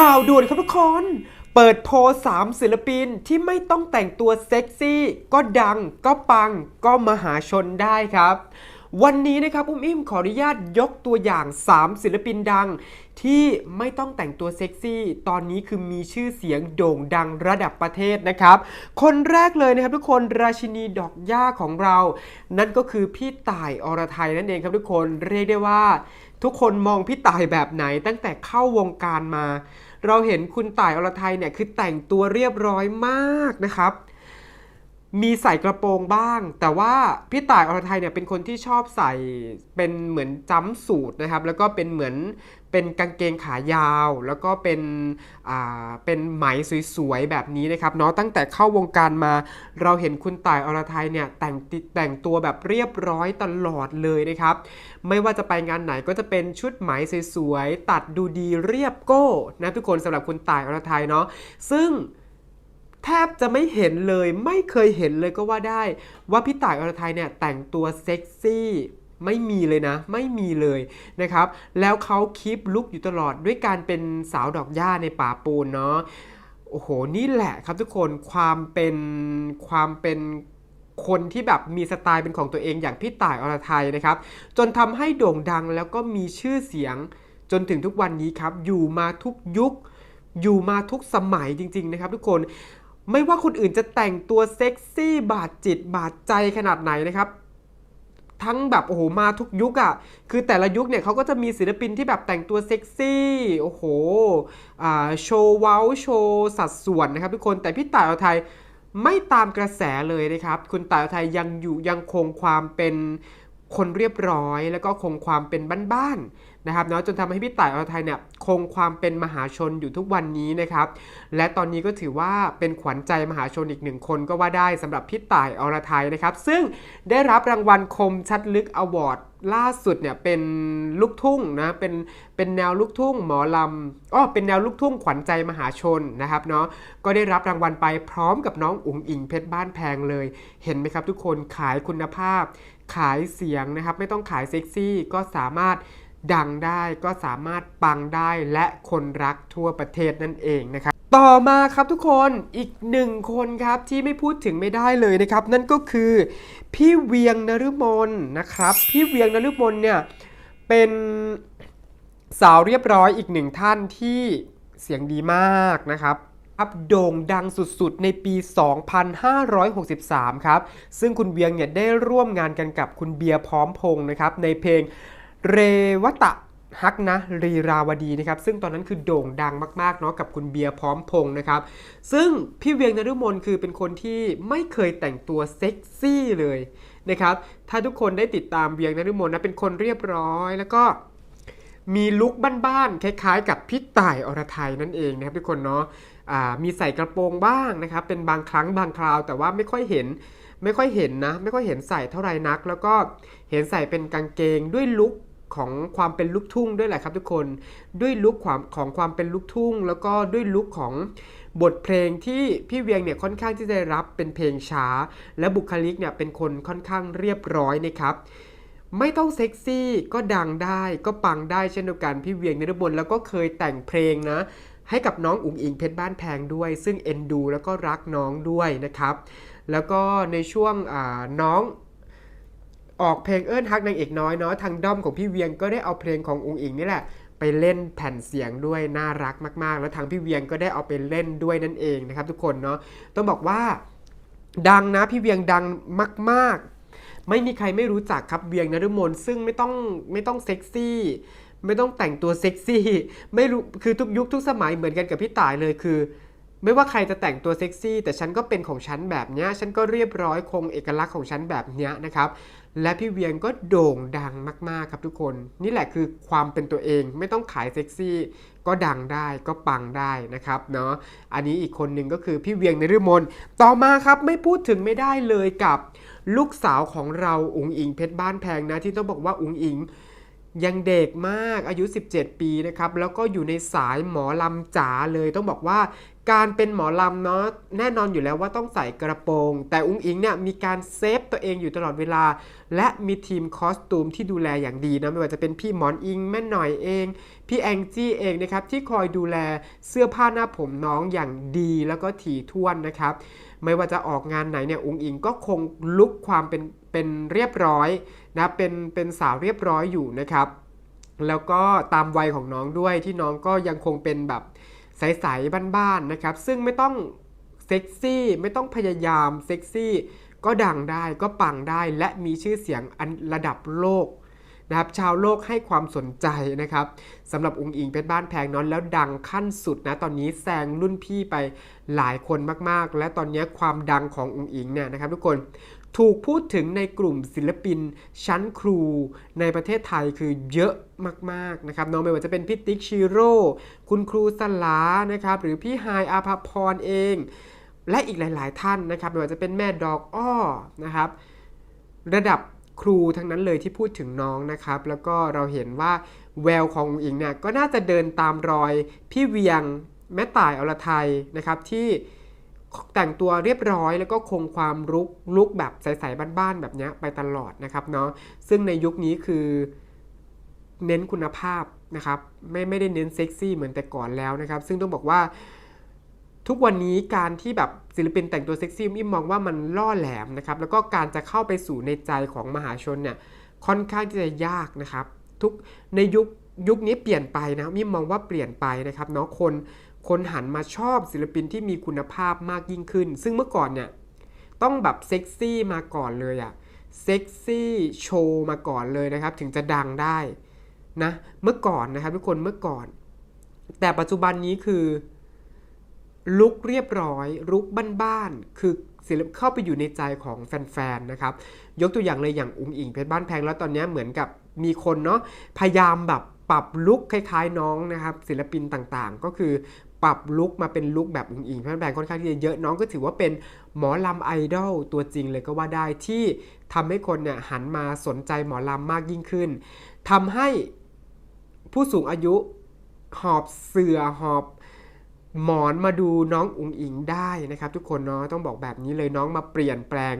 ข่าวด่วนครับทุกคน เปิดโพสามศิลปินที่ไม่ต้องแต่งตัวเซ็กซี่ ก็ดังก็ปังก็มหาชนได้ครับ วันนี้นะครับอุ้มอิ่มขออนุญาตยกตัวอย่าง 3 ศิลปินดัง ที่ไม่ต้องแต่งตัวเซ็กซี่ ตอนนี้คือมีชื่อเสียงโด่งดังระดับประเทศนะครับ คนแรกเลยนะครับทุกคนราชินีดอกหญ้าของเรา นั่นก็คือพี่ต่ายอรไทยนั่นเองครับทุกคนเรียกได้ว่า ทุกคนมองพี่ต่ายแบบไหนตั้งแต่เข้าวงการมา เราเห็นคุณต่ายอรไทยเนี่ยคือแต่งตัวเรียบร้อยมากนะครับ มีใส่กระโปรงบ้าง แต่ว่าพี่ต่ายอรไทยเนี่ยเป็นคนที่ชอบใส่เป็นเหมือนจัมสูทนะครับ แล้วก็เป็นเหมือนเป็นกางเกงขายาว แล้วก็เป็นอ่าเป็นไหมสวยๆแบบนี้นะครับเนาะตั้งแต่เข้าวงการมา เราเห็นคุณต่ายอรไทยเนี่ยแต่งติแต่งตัวแบบเรียบร้อยตลอดเลยนะครับ ไม่ว่าจะไปงานไหนก็จะเป็นชุดไหมสวยๆตัดดูดีเรียบโก้นะทุกคนสำหรับคุณต่ายอรไทยเนาะซึ่ง แทบจะไม่เห็นเลยไม่เคยเห็นเลยก็ว่าได้ ว่าพี่ต่ายอรไทยเนี่ยแต่งตัวเซ็กซี่ไม่มีเลยนะ ไม่มีเลยนะครับ แล้วเขาคีปลุกอยู่ตลอดด้วยการเป็นสาวดอกหญ้าในป่าปูนเนาะโอ้โห นี่แหละครับทุกคนความเป็นความเป็นคนที่แบบมีสไตล์เป็นของตัวเองอย่างพี่ต่ายอรไทยนะครับ จนทำให้โด่งดังแล้วก็มีชื่อเสียงจนถึงทุกวันนี้ครับ อยู่มาทุกยุค อยู่มาทุกสมัยจริง ๆ นะครับ ทุกคน ไม่ว่าคนอื่นจะแต่งตัวเซ็กซี่บาดจิตบาดใจขนาดไหนนะครับ ทั้งแบบโอ้โหมาทุกยุคอะ่ะคือแต่ละยุคเนี่ยเขาก็จะมีศิลปินที่แบบแต่งตัวเซ็กซี่โอ้โหโชว์เว้าโชว์สัดส่วนนะครับทุกคนแต่พี่ต่ายอรไทยไม่ตามกระแสเลยนะครับ คุณต่ายอรไทยยังอยู่ยังคงความเป็นคนเรียบร้อย แล้วก็คงความเป็นบ้านๆ นะครับเนาะจนทำให้พี่ต่ายอรไทยเนี่ยคงความเป็นมหาชนอยู่ทุกวันนี้นะครับและตอนนี้ก็ถือว่าเป็นขวัญใจมหาชนอีกหนึ่งคนก็ว่าได้สำหรับพี่ต่ายอรไทยนะครับซึ่งได้รับรางวัลคมชัดลึกอวอร์ดล่าสุดเนี่ยเป็นลูกทุ่งนะเป็นเป็นแนวลูกทุ่งหมอลำอ้อเป็นแนวลูกทุ่งขวัญใจมหาชนนะครับเนาะก็ได้รับรางวัลไปพร้อมกับน้องอุ๋งอิงเพชรบ้านแพงเลย เห็นไหมครับทุกคนขายคุณภาพ ขายเสียงนะครับ ไม่ต้องขายเซ็กซี่ก็สามารถ ดังได้ก็สามารถปังได้และคนรักทั่วประเทศนั่นเองนะครับ ต่อมาครับทุกคนอีกหนึ่งคนครับที่ไม่พูดถึงไม่ได้เลยนะครับ นั่นก็คือพี่เวียงนฤมลนะครับ พี่เวียงนฤมลเนี่ยเป็นสาวเรียบร้อยอีกหนึ่งท่านที่เสียงดีมากนะครับครับโด่งดังสุดๆ ในปี 2563 ครับ ซึ่งคุณเวียงเนี่ยได้ร่วมงานกันกับคุณเบียร์พร้อมพงษ์นะครับ ในเพลง เรวตะฮักนะรีราวดีนะครับซึ่งตอนนั้นคือโด่งดังมากๆเนาะกับคุณเบียร์พร้อมพงษ์นะครับ ซึ่งพี่เวียงนฤมลคือเป็นคนที่ไม่เคยแต่งตัวเซ็กซี่เลยนะครับถ้าทุกคนได้ติดตามเวียงนฤมลนะเป็นคนเรียบร้อย แล้วก็มีลุคบ้านๆคล้ายๆ กับพี่ต่ายอรไทยนั่นเองนะครับทุกคนเนาะมีใส่กระโปรงบ้างนะครับเป็นบางครั้งบางคราว แต่ว่าไม่ค่อยเห็นไม่ค่อยเห็นนะไม่ค่อยเห็นใส่เท่าไหร่นัก แล้วก็เห็นใส่เป็นกางเกงด้วยลุค ของความเป็นลูกทุ่งด้วยแหละครับทุกคนด้วยลุคความของความเป็นลูกทุ่ง แล้วก็ด้วยลุคของบทเพลงที่พี่เวียงเนี่ยค่อนข้างที่จะรับเป็นเพลงช้า และบุคลิกเนี่ยเป็นคนค่อนข้างเรียบร้อยนะครับไม่ต้องเซ็กซี่ก็ดังได้ก็ปังได้เช่นเดียวกันพี่เวียงนฤมลแล้วก็เคยแต่งเพลงนะให้กับน้องอุ๋งอิงเพชรบ้านแพงด้วย ซึ่งเอ็นดูแล้วก็รักน้องด้วยนะครับ แล้วก็ในช่วงน้อง ออกเพลงเอิ้นฮักนางเอกน้อยเนาะทางด้อมของพี่เวียงก็ได้เอาเพลงของอุ๋งอิงนี่แหละ ไปเล่นแผ่นเสียงด้วยน่ารักมากๆ แล้วทางพี่เวียงก็ได้เอาไปเล่นด้วยนั่นเองนะครับทุกคนเนาะต้องบอกว่าดังนะพี่เวียงดังมากๆ ไม่มีใครไม่รู้จักครับเวียงนฤมลซึ่งไม่ต้องไม่ต้องเซ็กซี่ไม่ต้องแต่งตัวเซ็กซี่ไม่รู้คือทุกยุคทุกสมัยเหมือนกันกับพี่ต่ายเลยคือ ไม่ว่าใครจะแต่งตัวเซ็กซี่แต่ฉันก็เป็นของฉันแบบเนี้ยฉันก็เรียบร้อยคงเอกลักษณ์ของฉันแบบเนี้ยนะครับ และพี่เวียงก็โด่งดังมากๆครับทุกคน นี่แหละคือความเป็นตัวเองไม่ต้องขายเซ็กซี่ก็ดังได้ก็ปังได้นะครับเนาะอันนี้อีกคนหนึ่งก็คือพี่เวียงในฤมลต่อมาครับไม่พูดถึงไม่ได้เลยกับลูกสาวของเราอุ๋งอิงเพชรบ้านแพงนะที่ต้องบอกว่าอุ๋งอิงยังเด็กมากอายุ 17 ปีนะครับ แล้วก็อยู่ในสายหมอลำจ๋าเลยต้องบอกว่า การเป็นหมอลำเนาะแน่นอนอยู่แล้วว่าต้องใส่กระโปรง แต่อุ้งอิงเนี่ยมีการเซฟตัวเองอยู่ตลอดเวลา และมีทีมคอสตูมที่ดูแลอย่างดีนะไม่ว่าจะเป็นพี่หมอนอิงแม่หน่อยเอง พี่แองจี้เองนะครับที่คอยดูแลเสื้อผ้าหน้าผมน้องอย่างดีแล้วก็ถี่ถ้วนนะครับ ไม่ว่าจะออกงานไหนเนี่ยอุ้งอิงก็คงลุกความเป็นเป็นเรียบร้อยนะเป็นเป็นสาวเรียบร้อยอยู่นะครับแล้วก็ตามวัยของน้องด้วยที่น้องก็ยังคงเป็นแบบ ใสๆบ้านๆนะครับ ซึ่งไม่ต้องเซ็กซี่ไม่ต้องพยายามเซ็กซี่ก็ดังได้ก็ปังได้และมีชื่อเสียงอันระดับโลกนะครับชาวโลกให้ความสนใจนะครับสำหรับองค์อิงเพชรบ้านแพงนอนแล้วดังขั้นสุดนะตอนนี้แซงรุ่นพี่ไปหลายคนมากๆ และตอนนี้ความดังขององค์อิงเนี่ยนะครับทุกคน ถูกพูดถึงในกลุ่มศิลปินชั้นครูในประเทศไทยคือเยอะมากๆนะครับน้องไม่ว่าจะเป็นพี่ติ๊กชิโร่คุณครูสลานะครับหรือพี่ไฮายอาภาพรเอง และอีกหลาย ๆ ท่านนะครับไม่ว่าจะเป็นแม่ดอกอ้อนะครับ ระดับครูทั้งนั้นเลยที่พูดถึงน้องนะครับ แล้วก็เราเห็นว่าแววของอุ๋งอิงเนี่ยก็น่าจะเดินตามรอยพี่เวียงแม่ต่ายอรไทยนะครับที่ แต่งตัวเรียบร้อยแล้วก็คงความลุกลุกแบบใสๆบ้านๆแบบนี้ไปตลอดนะครับเนาะซึ่งในยุคนี้คือเน้นคุณภาพนะครับไม่ไม่ได้เน้นเซ็กซี่เหมือนแต่ก่อนแล้วนะครับ ซึ่งต้องบอกว่าทุกวันนี้การที่แบบศิลปินแต่งตัวเซ็กซี่อิมมองว่ามันล่อแหลมนะครับแล้วก็การจะเข้าไปสู่ในใจของมหาชนเนี่ยค่อนข้างที่จะยากนะครับ ทุกในยุคยุคนี้เปลี่ยนไปนะมิมมองว่าเปลี่ยนไปนะครับเนาะคน คนหันมาชอบศิลปินที่มีคุณภาพมากยิ่งขึ้น ซึ่งเมื่อก่อนเนี่ยต้องแบบเซ็กซี่มาก่อนเลยอะเซ็กซี่โชว์มาก่อนเลยนะครับ ถึงจะดังได้นะเมื่อก่อนนะครับทุกคนเมื่อก่อน แต่ปัจจุบันนี้คือลุกเรียบร้อยลุกบ้านๆคือศิลปเข้าไปอยู่ในใจของแฟนๆนะครับ ยกตัวอย่างเลยอย่างอุ้งอิงเพชรบ้านแพงแล้วตอนนี้เหมือนกับมีคนเนาะพยายามแบบปรับลุกคล้ายๆน้องนะครับ ศิลปินต่างๆ ก็คือ ปรับลุกมาเป็นลุกแบบอุ้งอิงเพชรบ้านแพงค่อนข้างที่จะเยอะน้องก็ถือว่าเป็นหมอลำไอดอลตัวจริงเลยก็ว่าได้ที่ทำให้คนเนี่ยหันมาสนใจหมอลำมากยิ่งขึ้นทำให้ผู้สูงอายุหอบเสือหอบหมอนมาดูน้องอุ๋งอิงได้นะครับ ทุกคนเนาะต้องบอกแบบนี้เลยน้องมาเปลี่ยนแปลง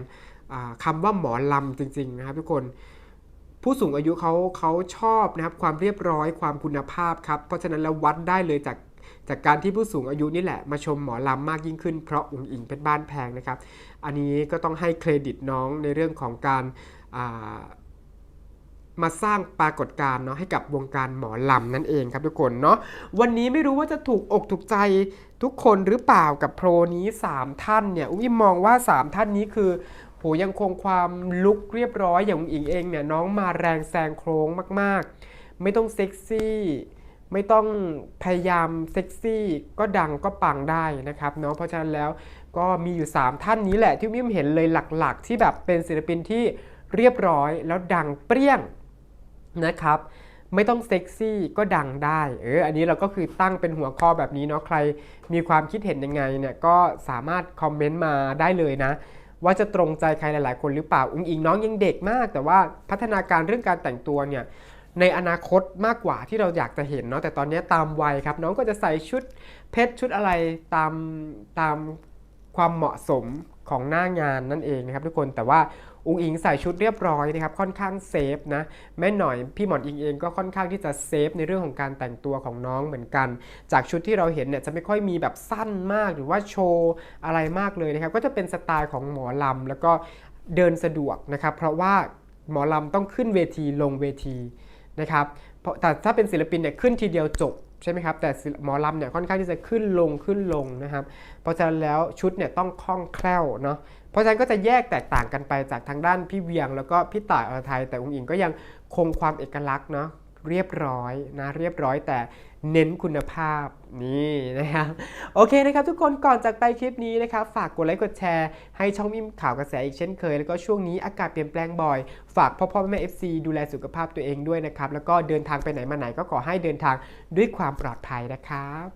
อ่าคำว่าหมอลำจริง ๆ นะครับ ทุกคนผู้สูงอายุเขาเขาชอบนะครับความเรียบร้อยความคุณภาพครับ เพราะฉะนั้นแล้ววัดได้เลยจาก จากการที่ผู้สูงอายุนี่แหละมาชมหมอลำมากยิ่งขึ้นเพราะอุ๋งอิงเป็นบ้านแพงนะครับ อันนี้ก็ต้องให้เครดิตน้องในเรื่องของการามาสร้างปรากฏการณ์เนาะให้กับวงการหมอลำนั่นเองครับทุกคนเนาะวันนี้ไม่รู้ว่าจะถูกอกถูกใจทุกคนหรือเปล่ากับโปรนี้ 3 ท่านเนี่ยอุ้มมองว่า 3 ท่านนี้คือโหยังคงความลุกเรียบร้อยอย่างอุ๋งอิงเองเนี่ยน้องมาแรงแซงโครงมาก ๆ ไม่ต้องเซ็กซี่ ไม่ต้องพยายามเซ็กซี่ก็ดังก็ปังได้นะครับเนาะเพราะฉะนั้นแล้วก็มีอยู่ 3 ท่านนี้แหละที่มิมเห็นเลยหลักๆ ที่แบบเป็นศิลปินที่เรียบร้อยแล้วดังเปรี้ยงนะครับ ไม่ต้องเซ็กซี่ก็ดังได้เอออันนี้เราก็คือตั้งเป็นหัวข้อแบบนี้เนาะใครมีความคิดเห็นยังไงเนี่ยก็สามารถคอมเมนต์มาได้เลยนะ ว่าจะตรงใจใครหลาย ๆ คนหรือเปล่าอุ้งอิงน้องยังเด็กมาก แต่ว่าพัฒนาการเรื่องการแต่งตัวเนี่ย ในอนาคตมากกว่าที่เราอยากจะเห็นเนาะแต่ตอนนี้ตามวัยครับ น้องก็จะใส่ชุดเพชรชุดอะไรตามตามความเหมาะสมของหน้างานนั่นเองนะครับทุกคนแต่ว่าอุ้งอิงใส่ชุดเรียบร้อยนะครับค่อนข้างเซฟนะแม่หน่อยพี่หมอนอิงเองก็ค่อนข้างที่จะเซฟในเรื่องของการแต่งตัวของน้องเหมือนกัน จากชุดที่เราเห็นเนี่ยจะไม่ค่อยมีแบบสั้นมากหรือว่าโชว์อะไรมากเลยนะครับก็จะเป็นสไตล์ของหมอลำแล้วก็เดินสะดวกนะครับเพราะว่าหมอลำต้องขึ้นเวทีลงเวที นะครับแต่ถ้าเป็นศิลปินเนี่ยขึ้นทีเดียวจบใช่ไหมครับแต่หมอลำเนี่ยค่อนข้างที่จะขึ้นลงขึ้นลงนะครับเพราะฉะนั้นแล้วชุดเนี่ยต้องคล่องแคล่วเนาะเพราะฉะนั้นก็จะแยกแตกต่างกันไปจากทางด้านพี่เวียง แล้วก็พี่ต่ายอรไทยแต่องค์อิงก็ยังคงความเอกลักษณ์เนาะ เรียบร้อยนะเรียบร้อยแต่เน้นคุณภาพนี่นะครับโอเคนะครับทุกคนก่อนจากไปคลิปนี้นะครับฝากกดไลค์กดแชร์ ให้ช่องมิมข่าวกระแสอีกเช่นเคย แล้วก็ช่วงนี้อากาศเปลี่ยนแปลงบ่อย ฝากพ่อพ่อแม่เอฟซีดูแลสุขภาพตัวเองด้วยนะครับ แล้วก็เดินทางไปไหนมาไหนก็ขอให้เดินทางด้วยความปลอดภัยนะครับ